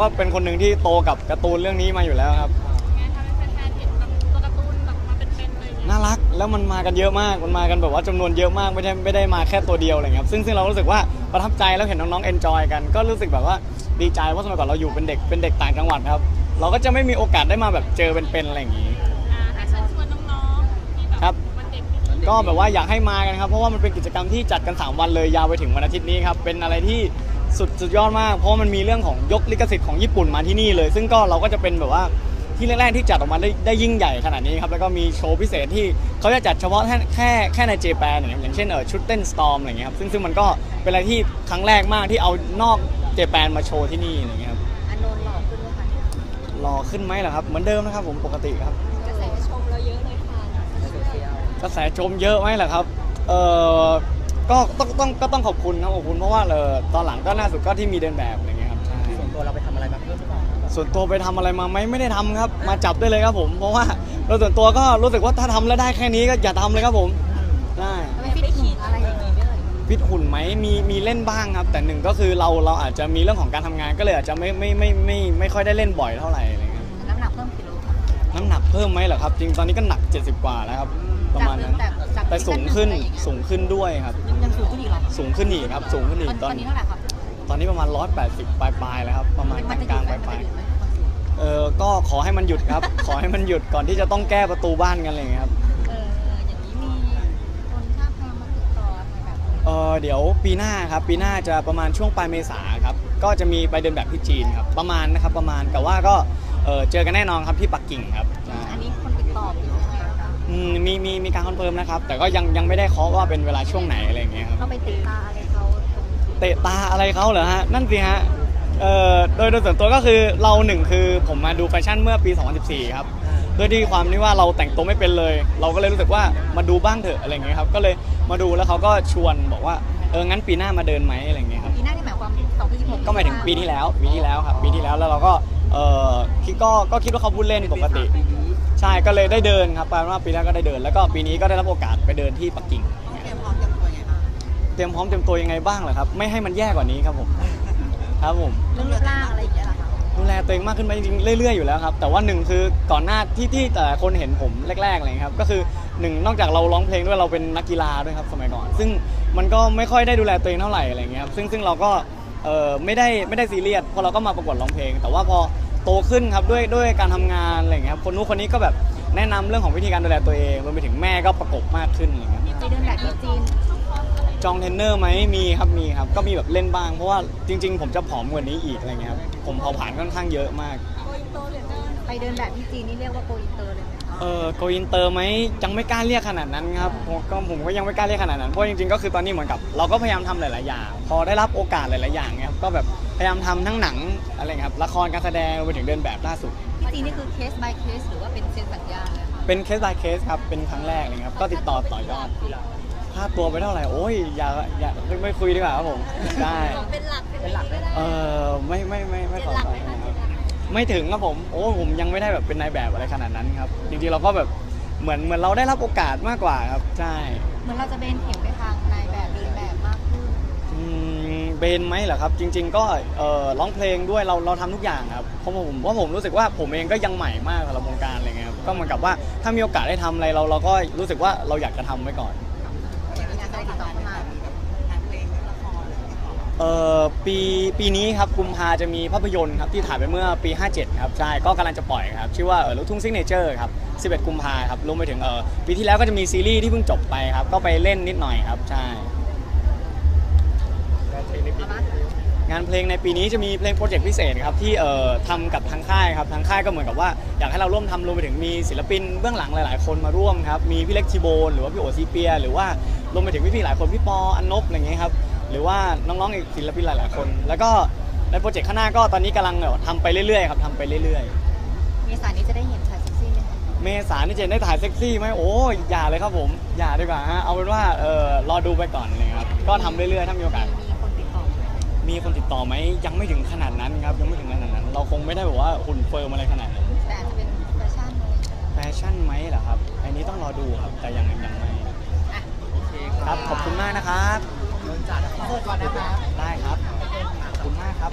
เราก็เป็นคนหนึ่งที่โตกับการ์ตูนเรื่องนี้มาอยู่แล้วครับ ไงทำให้แฟนๆเห็นแบบตัวการ์ตูนแบบมาเป็นๆเลยเนี่ยน่ารักแล้วมันมากันเยอะมากมันมากันแบบว่าจำนวนเยอะมากไม่ได้ไม่ได้มาแค่ตัวเดียวอะไรเงี้ยครับซึ่งซึ่งเรารู้สึกว่าประทับใจแล้วเห็นน้องๆเอนจอยกัน ก็รู้สึกแบบว่าดีใจเพราะสมัยก่อนเราอยู่เป็นเด็กเป็นเด็กต่างจังหวัดครับ เราก็จะไม่มีโอกาสได้มาแบบเจอเป็นๆอะไรอย่างงี้ อ่าให้เชิญชวนน้องๆที่แบบครับ วันเด็กปีนี้ก็แบบว่าอยากให้มากันครับ เพราะว่ามันเป็นกิจกรรมที่จัดกัน 3 วันเลยยาวไปถึงวันอาทิตย์นี้ครับ เป็นอะไรที่ สุดสุดยอดมากเพราะว่ามันมีเรื่องของยกลิขสิทธิ์ของญี่ปุ่นมาที่นี่เลย ซึ่งก็เราก็จะเป็นแบบว่าที่แรกๆที่จัดออกมาได้ได้ยิ่งใหญ่ขนาดนี้ครับแล้วก็มีโชว์พิเศษที่เขาจะจัดเฉพาะแค่แค่แค่ในเจแปนอย่างเงี้ยอย่างเช่นเออชุดเต้นสตอมอะไรเงี้ยครับซึ่งซึ่งมันก็เป็นอะไรที่ครั้งแรกมากที่เอานอกเจแปนมาโชว์ที่นี่อะไรเงี้ยครับอานนท์หล่อขึ้นไหมคะรอขึ้นไหมล่ะครับเหมือนเดิมนะครับผมปกติครับกระแสชมเราเยอะเลยค่ะในโซเชียลกระแสชมเยอะไหมล่ะครับเออ ก็ต้องต้องก็ต้องขอบคุณนะขอบคุณเพราะว่าเออตอนหลังก็ล่าสุดก็ที่มีเดินแบบอะไรเงี้ยครับใช่ส่วนตัวเราไปทำอะไรมาเพิ่มหรือเปล่าส่วนตัวไปทำอะไรมาไหมไม่ได้ทำครับ มาจับได้เลยครับผม เพราะว่าเราส่วนตัวก็รู้สึกว่าถ้าทำแล้วได้แค่นี้ก็อย่าทำเลยครับผมใช่ไม่ฟิตหุ่นอะไรอย่างนี้ไม่เลยฟิตหุ่นไหมมีมีเล่นบ้างครับ แต่หนึ่งก็คือเราเราอาจจะมีเรื่องของการทำงานก็เลยอาจจะไม่ไม่ไม่ไม่ไม่ค่อยได้เล่นบ่อยเท่าไหร่อะไรเงี้ย น้ำหนักเพิ่มกิโลค่ะน้ำหนักเพิ่มไหมเหรอครับ จริงตอนนี้ก็หนัก 70 กว่าแล้วครับ ประมาณนั้น จากจากแต่สูงขึ้นสูงขึ้นด้วยครับยังยัง สูงขึ้นอีกเหรอสูงขึ้นอีกครับ สูงขึ้นอีกตตออนนนี้เท่าไหร่ครับตอนนี้ประมาณ 180 ปลายปลายๆแล้วครับ ประมาณกมันจะหลายุงดๆไหปมลายมันปจะลายหยุดไหมความสูงเออก็ขอให้มันหยุดครับ ขอให้มันหยุดก่อนที่จะต้องแก้ประตูบ้านกันอะไรอย่างเงี้ยครับ เอออย่างนี้มีคนท่าบทางมาติดต่ออะไรแบบนี้เออเดี๋ยวปีหน้าครับปีหน้าจะประมาณช่วงปลายเมษาครับก็จะมีไปเดินแบบที่จีนครับประมาณนะครับประมาณแต่ว่าก็เออเจอกันแน่นอนครับที่ปักกิ่งครับ อืมมีมีมีการคอนเฟิร์มนะครับ แต่ก็ยังยังไม่ได้เคาะว่าเป็นเวลาช่วงไหนอะไรอย่างเงี้ยครับ เราไปติดตาอะไรเขาตรงจุดเตะตาอะไรเขาเหรอฮะ นั่นสิฮะ เอ่อ โดยโดยส่วนตัวก็คือเราหนึ่งคือผมมาดูแฟชั่นเมื่อปี 2014 ครับด้วยที่ความที่ว่าเราแต่งตัวไม่เป็นเลย เราก็เลยรู้สึกว่ามาดูบ้างเถอะอะไรเงี้ยครับ ก็เลยมาดูแล้วเขาก็ชวนบอกว่า เออ งั้นปีหน้ามาเดินไหมอะไรเงี้ยครับ ปีหน้าที่หมายความ2016ก็หมายถึงปีที่แล้ว ปีที่แล้วครับ ปีที่แล้วแล้วเราก็ เออคิดก็ก็คิดว่าเขาพูดเล่นปกติปีนี้ ใช่ก็เลยได้เดินครับแปลว่าปีหน้าก็ได้เดิน แล้วก็ปีนี้ก็ได้รับโอกาสไปเดินที่ปักกิ่งเตรียมพร้อมเตรียมตัวยังไงบ้างเตรียมพร้อมเตรียมตัวยังไงบ้างเหรอครับ ไม่ให้มันแย่กว่านี้ครับผม ครับผม เรื่องรูปร่างอะไรอย่างเงี้ยเหรอคะดูแลตัวเองมากขึ้นไปจริงๆเรื่อยๆอยู่แล้วครับแต่ว่าหนึ่งคือก่อนหน้าที่ที่แต่ละคนเห็นผมแรกๆอะไรอย่างเงี้ยครับก็คือหนึ่งนอกจากเราร้องเพลงด้วยเราเป็นนักกีฬาด้วยครับสมัยก่อน ซึ่งมันก็ไม่ค่อยได้ดูแลตัวเองเท่าไหร่อะไรอย่างเงี้ยครับซึ่งซึ่งเราก็เออไม่ได้ไม่ได้ซีเรียสเพราะเราก็มาประกวดร้องเพลง แต่ว่าพอ โตขึ้นครับด้วยด้วยการทำงานอะไรอย่างเงี้ยครับคนนู้นคนนี้ก็แบบแนะนำเรื่องของวิธีการดูแลตัวเองรวมไปถึงแม่ก็ประกบมากขึ้นอะไรอย่างเงี้ยไปเดินแบบที่จีนจองเทรนเนอร์ไหมมีครับมีครับ ก็มีแบบเล่นบ้างเพราะว่าจริง ๆ ผมจะผอมกว่านี้อีกอะไรเงี้ยครับผมเผาผลาญค่อนข้างเยอะมาก ไปเดินแบบที่จีนนี่เรียกว่าโกอินเตอร์เลยไหม เออโกอินเตอร์ไหมยังไม่กล้าเรียกขนาดนั้นครับผมก็ผมก็ยังไม่กล้าเรียกขนาดนั้นเพราะจริงๆก็คือตอนนี้เหมือนกับ เราก็พยายามทำหลายๆอย่าง พอได้รับโอกาสหลายๆอย่างเนี่ยครับก็แบบพยายามทำทั้งหนังอะไรเงี้ยครับละครการแสดงรวมไปถึงเดินแบบล่าสุดที่จีนนี่คือเคส by เคสหรือว่าเป็นเซ็นสัญญาเลยคะเป็นเคส by เคสครับเป็นครั้งแรกเลยครับก็ติดต่อต่อยอดค่าตัวไปเท่าไหร่โอ้ยอย่าอย่าไม่ไม่คุยดีกว่าครับผมได้เป็นหลักเป็นหลักเลยเออไม่ไม่ไม่ไม่ขอต่อยนะครับ ไม่ถึงครับผมโอ้ผมยังไม่ได้แบบเป็นนายแบบอะไรขนาดนั้นครับจริงๆเราก็แบบเหมือนเหมือนเราได้รับโอกาสมากกว่าครับใช่เหมือนเราจะเบนเข็มไปทางนายแบบเดินแบบมากขึ้นอืมเบนไหมเหรอครับจริง ๆ ก็เออร้องเพลงด้วยเราเราทำทุกอย่างครับเพราะผมเพราะผมรู้สึกว่าผมเองก็ยังใหม่มากสำหรับวงการอะไรเงี้ยครับก็เหมือนกับว่าถ้ามีโอกาสได้ทำอะไรเราเราก็รู้สึกว่าเราอยากจะทำไว้ก่อนมีงานอะไรติดต่อเข้ามา เออปีปีนี้ครับกุมภาจะมีภาพยนตร์ครับที่ถ่ายไปเมื่อปี 57 ครับใช่ก็กำลังจะปล่อยครับ ชื่อว่าเออลูกทุ่งซิกเนเจอร์ครับ11 กุมภาครับรวมไปถึงเออปีที่แล้วก็จะมีซีรีส์ที่เพิ่งจบไปครับ ก็ไปเล่นนิดหน่อยครับใช่ งานเพลงในปีนี้จะมีเพลงโปรเจกต์พิเศษครับที่เอ่อทำกับทางค่ายครับทางค่ายก็เหมือนกับว่าอยากให้เราร่วมทำรวมไปถึงมีศิลปินเบื้องหลังหลาย ๆ คนมาร่วมครับมีพี่เล็กทีโบนหรือว่าพี่โอซีเปีย หรือว่ารวมไปถึงพี่ๆหลายคนพี่ปออันนบอะไรอย่างเงี้ยครับ หรือว่าน้องๆอีกศิลปินหลายๆคน แล้วก็ในโปรเจกต์ข้างหน้าก็ตอนนี้กำลังเอ่อทำไปเรื่อยๆครับทำไปเรื่อยมีสายนี้จะได้เห็นชายเซ็กซี่ไหมคะๆ เมษานี่จะได้ถ่ายเซ็กซี่ไหมโอ้ยอย่าเลยครับผม อย่าดีกว่าฮะเอาเป็นว่าเออรอดูไปก่อนเลยครับก็ทำเรื่อยๆถ้ามีโอกาส มีคนติดต่อไหมมีคนติดต่อไหมยังไม่ถึงขนาดนั้นครับยังไม่ถึงขนาดนั้น เราคงไม่ได้แบบว่าหุ่นเฟิร์มอะไรขนาดนั้นแต่อาจจะเป็นแฟชั่นอะไรอย่างเงี้ยแฟชั่นไหมเหรอครับ อันนี้ต้องรอดูครับแต่ยังยังไม่โอเคครับขอบคุณมากนะครับโดน จัดขอโทษก่อนนะคะได้ครับขอบคุณมากครับ